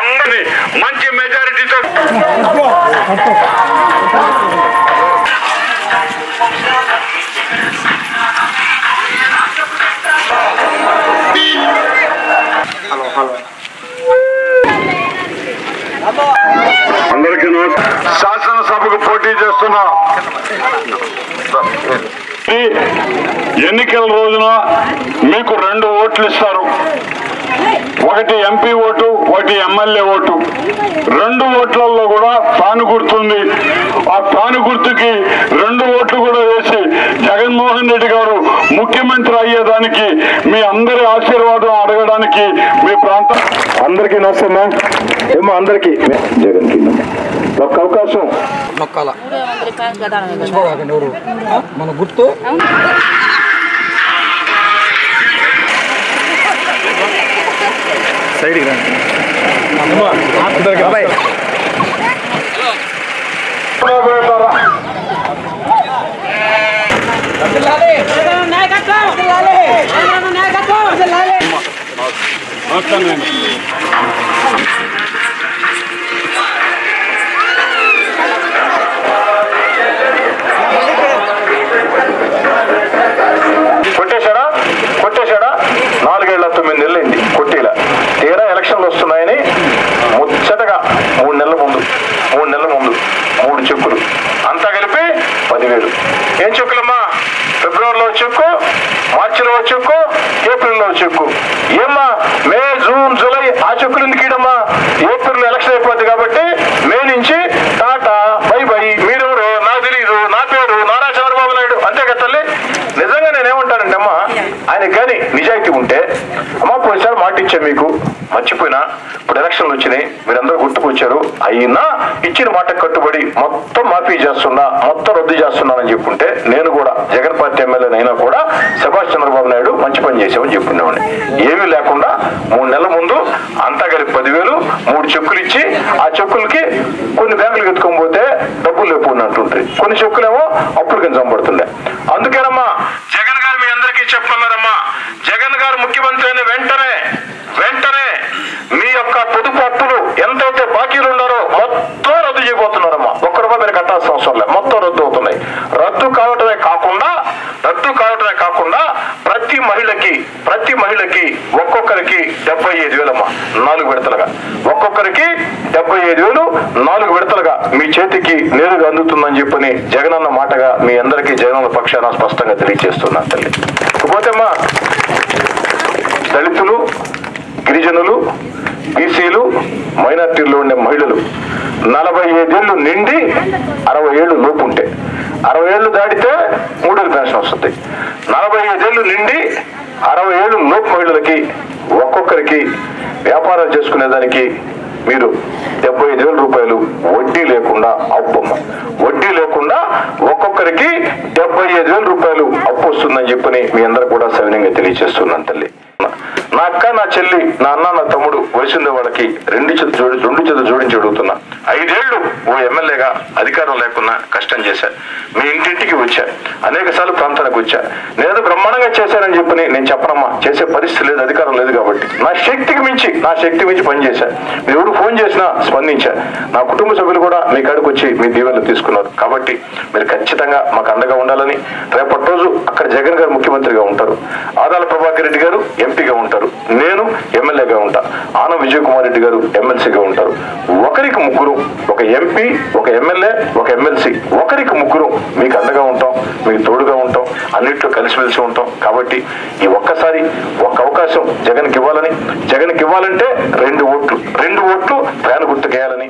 అందరినీ మంచి మెజారిటీతో అందరికీ శాసనసభకు పోటీ చేస్తున్నా. ఎన్నికల రోజున మీకు రెండు ఓట్లు ఇస్తారు. ఒకటి ఎంపీ ఓటు ఒకటి ఎమ్మెల్యే ఓటు. రెండు ఓట్లలో కూడా తాను గుర్తుంది. ఆ తాను గుర్తుకి రెండు ఓట్లు కూడా వేసి జగన్మోహన్ రెడ్డి గారు ముఖ్యమంత్రి అయ్యేదానికి మీ అందరి ఆశీర్వాదం అడగడానికి మీ ప్రాంతం. అందరికీ నమస్తే ఏమో అందరికీ? జగన్ ఒక్క అవకాశం. మన గుర్తు? సైడ్కి రండి అందరికీ అబ్బాయి మూడు అంతా కలిపి పదివేలు. ఏం చెక్కులమ్మా? ఫిబ్రవరిలో చెక్కు మార్చిలో చెక్కు ఏప్రిల్లో చెక్కు. ఏమ్మా? మే జూన్ జూలై ఆ చెక్కులు ఎందుకు ఇడమ్మా ఏప్రిల్ ఎలక్షన్ అయిపోద్ది కాబట్టి మే నుంచి టాటా బై బై మీరెవరు? నాకు తెలియదు నా పేరు నారా చంద్రబాబు నాయుడు. అంతే కదా తల్లి? నిజంగా నేనేమంటానండి అమ్మా ఆయన కానీ నిజాయితీ ఉంటే మాట ఇచ్చా మీకు మర్చిపోయినా ఇప్పుడు ఎలక్షన్లు వచ్చినాయి మీరందరూ గుర్తుకొచ్చారు అయినా ఇచ్చిన మాట కట్టుబడి మొత్తం మాఫీ చేస్తున్నా మొత్తం రద్దు చేస్తున్నానని చెప్పుంటే నేను కూడా జగన్ పార్టీ ఎమ్మెల్యే అయినా కూడా సుభాష్ చంద్రబాబు నాయుడు మంచి పని చేసామని చెప్పుకునేవాడిని ఏమీ లేకుండా మూడు నెలల ముందు అంతా కలిపి పదివేలు మూడు చెక్కులు ఇచ్చి ఆ చెక్కులకి కొన్ని బ్యాంకులు ఎత్తుకొని పోతే డబ్బులు లేకుండా అంటుంటాయి కొన్ని చెక్కులేమో అప్పులు కింద చంపడుతుండే అందుకే జగన్ గారు మీ అందరికీ చెప్తున్నారమ్మా జగన్ గారు ముఖ్యమంత్రి అయిన వెంటనే వెంటనే మీ యొక్క పొదుపు అప్పులు ఎంతైతే బాకీలు ఉన్నారో మొత్తం రద్దు చేయబోతున్నారమ్మా ఒక్క రూపాయి మీరు కట్టాల్సిన అవసరం లేదు మొత్తం రద్దు అవుతున్నాయి రద్దు కావటమే కాకుండా రద్దు కావటమే కాకుండా ప్రతి మహిళకి ప్రతి మహిళకి ఒక్కొక్కరికి డెబ్బై ఐదు వేలమ్మా నాలుగు విడతలుగా. ఒక్కొక్కరికి డెబ్బై ఐదు వేలు నాలుగు విడతలుగా. మీ చేతికి నేరుగా అందుతుందని చెప్పని జగనన్న మాటగా మీ అందరికీ జగనన్న పక్షాన స్పష్టంగా తెలియజేస్తున్నాను తల్లి. ఇకపోతే అమ్మా దళితులు గిరిజనులు బీసీలు మైనార్టీల్లో ఉండే మహిళలు నలభై ఐదేళ్ళు నిండి అరవై ఏళ్ళు లోపు అరవై ఏళ్ళు దాటితే మూడేళ్ళు పెన్షన్ వస్తుంది. నలభై ఐదేళ్ళు నిండి అరవై ఏళ్ళు లోపు మహిళలకి ఒక్కొక్కరికి వ్యాపారం చేసుకునేదానికి మీరు డెబ్బై ఐదు వేల రూపాయలు వడ్డీ లేకుండా అప్పు వడ్డీ లేకుండా ఒక్కొక్కరికి డెబ్బై ఐదు వేల రూపాయలు అప్పు వస్తుందని చెప్పని మీ అందరూ కూడా సవినయంగా తెలియజేస్తున్నాను తల్లి. నా అక్క నా చెల్లి నా అన్న నా తమ్ముడు వయసుండే వాళ్ళకి రెండు చేత జోడి రెండు చేత జోడించి అడుగుతున్నా. ఐదేళ్ళు ఓ ఎమ్మెల్యేగా అధికారం లేకున్నా కష్టం చేశా. మీ ఇంటింటికి వచ్చా. అనేక సార్లు ప్రాంతానికి వచ్చా. నేను బ్రహ్మాండంగా చేశానని చెప్పని నేను చెప్పనమ్మా. చేసే పరిస్థితి లేదు అధికారం లేదు కాబట్టి. నా శక్తికి మించి నా శక్తి మించి పనిచేశా మీరు ఎవరు ఫోన్ చేసినా స్పందించా. నా కుటుంబ సభ్యులు కూడా మీ కాడికి వచ్చి మీ దీవెనలు తీసుకున్నారు. కాబట్టి మీరు ఖచ్చితంగా మాకు అండగా ఉండాలని రేపటి రోజు అక్కడ జగన్ గారు ముఖ్యమంత్రిగా ఉంటారు. ఆదాల ప్రభాకర్ రెడ్డి గారు ఎంపీగా ఉంటారు. నేను ఎమ్మెల్యేగా ఉంటా. ఆన విజయ్ కుమార్ రెడ్డి గారు ఎమ్మెల్సీగా ఉంటారు. ఒకరికి ముగ్గురు ఒక ఎంపీ ఒక ఎమ్మెల్యే ఒక ఎమ్మెల్సీ. ఒకరికి ముగ్గురు మీకు అండగా ఉంటాం మీకు తోడుగా ఉంటాం అన్నిట్లో కలిసిమెలిసి ఉంటాం. కాబట్టి ఈ ఒక్కసారి ఒక్క అవకాశం జగన్కి ఇవ్వాలని జగన్కి ఇవ్వాలంటే రెండు ఓట్లు రెండు ఓట్లు ప్రయాణ గుర్తుకేయాలని